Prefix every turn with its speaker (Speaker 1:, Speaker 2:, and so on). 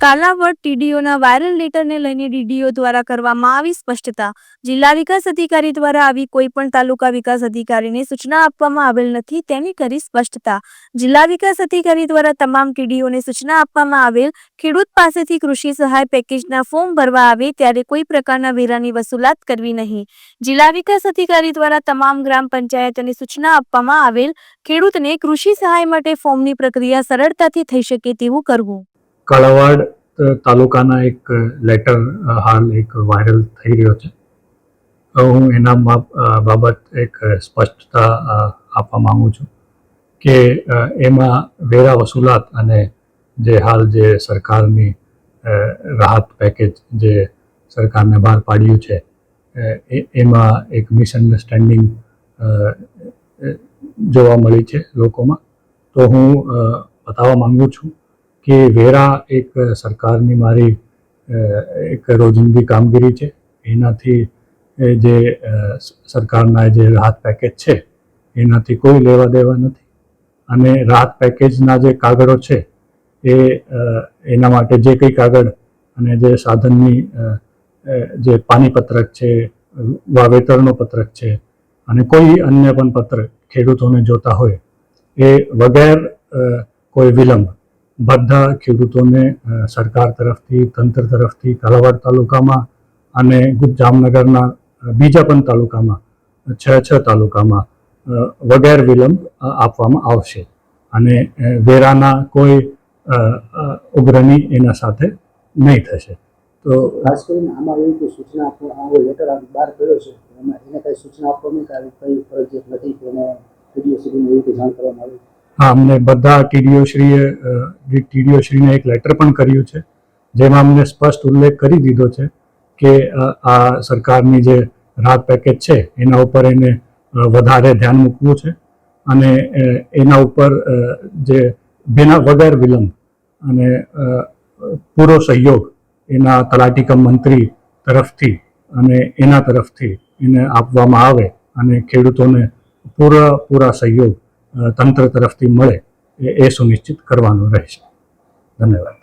Speaker 1: Kalavad ટીડીઓના viral લેટરને લઈને DDO દ્વારા કરવામાં આવી સ્પષ્ટતા. જિલ્લા વિકાસ અધિકારી દ્વારા આવી કોઈ પણ તાલુકા વિકાસ અધિકારીને સૂચના આપવામાં આવેલ નથી તેની કરી સ્પષ્ટતા. જિલ્લા વિકાસ અધિકારી દ્વારા તમામ ટીડીઓને સૂચના આપવામાં આવેલ ખેડૂત પાસેથી કૃષિ સહાય પેકેજના ફોર્મ ભરવા આવે ત્યારે કોઈ પ્રકારના વેરાની વસૂલાત કરવી નહીં. જિલ્લા વિકાસ અધિકારી દ્વારા તમામ ગ્રામ પંચાયતોને સૂચના આપવામાં આવેલ ખેડૂતને કૃષિ સહાય માટે ફોર્મની પ્રક્રિયા સરળતાથી થઈ શકે તેવું કરવું.
Speaker 2: કાલાવાડ તાલુકાના એક લેટર હાલ એક વાયરલ થઈ રહ્યો છે. હું એના બાબત એક સ્પષ્ટતા આપવા માંગુ છું કે એમાં વેરા વસૂલાત અને જે હાલ જે સરકારની રાહત પેકેજ જે સરકારને બહાર પાડ્યું છે એમાં એક મિસઅન્ડરસ્ટેન્ડિંગ જોવા મળી છે લોકોમાં. તો હું બતાવવા માંગુ છું કે વેરા એક સરકારની મારી એક રોજિંદી કામગીરી છે. એનાથી, એ જે સરકારના જે રાહત પેકેજ છે, એનાથી કોઈ લેવા દેવા નથી. અને રાહત પેકેજના જે કાગળો છે, એ એના માટે જે કંઈ કાગળ અને જે સાધનની જે પાણીપત્રક છે, વાવેતરનો પત્રક છે અને કોઈ અન્ય પણ પત્ર ખેડૂતોને જોતા હોય, એ વગેર કોઈ વિલંબ બધા ખેડૂતોને સરકાર તરફથી તંત્ર તરફથી કાલાવાડ તાલુકામાં અને જામનગરના બીજા પણ તાલુકામાં છ છ તાલુકામાં વગેર વિલંબ આપવામાં આવશે. અને વેરાના કોઈ અ, એના સાથે નહીં થશે. તો
Speaker 3: ખાસ કરીને આમાં એવું કોઈ સૂચના આપવા લેટર બહાર કર્યો છે એમાં એને કઈ સૂચના આપવામાં કે આવી કઈ ફરજિયાત નથી કે એને ટીડીઓ સુધી એવી રીતે જાણ કરવામાં આવી.
Speaker 2: અમને બધા ટીડીઓશ્રીએ ટીડીઓશ્રીને ટીડીઓ એક લેટર પણ કર્યું છે, જેમાં અમને સ્પષ્ટ ઉલ્લેખ કરી દીધો છે કે આ સરકારની જે રાહત પેકેજ છે, એના ઉપર એને વધારે ધ્યાન મૂકવું છે અને એના ઉપર જે બિના વગર વિલંબ અને પૂરો સહયોગ એના તલાટીકમ મંત્રી તરફથી અને એના તરફથી એને આપવામાં આવે અને ખેડૂતોને પૂરા પૂરા સહયોગ તંત્ર તરફથી મળે એ સુનિશ્ચિત કરવાનું રહેશે. ધન્યવાદ.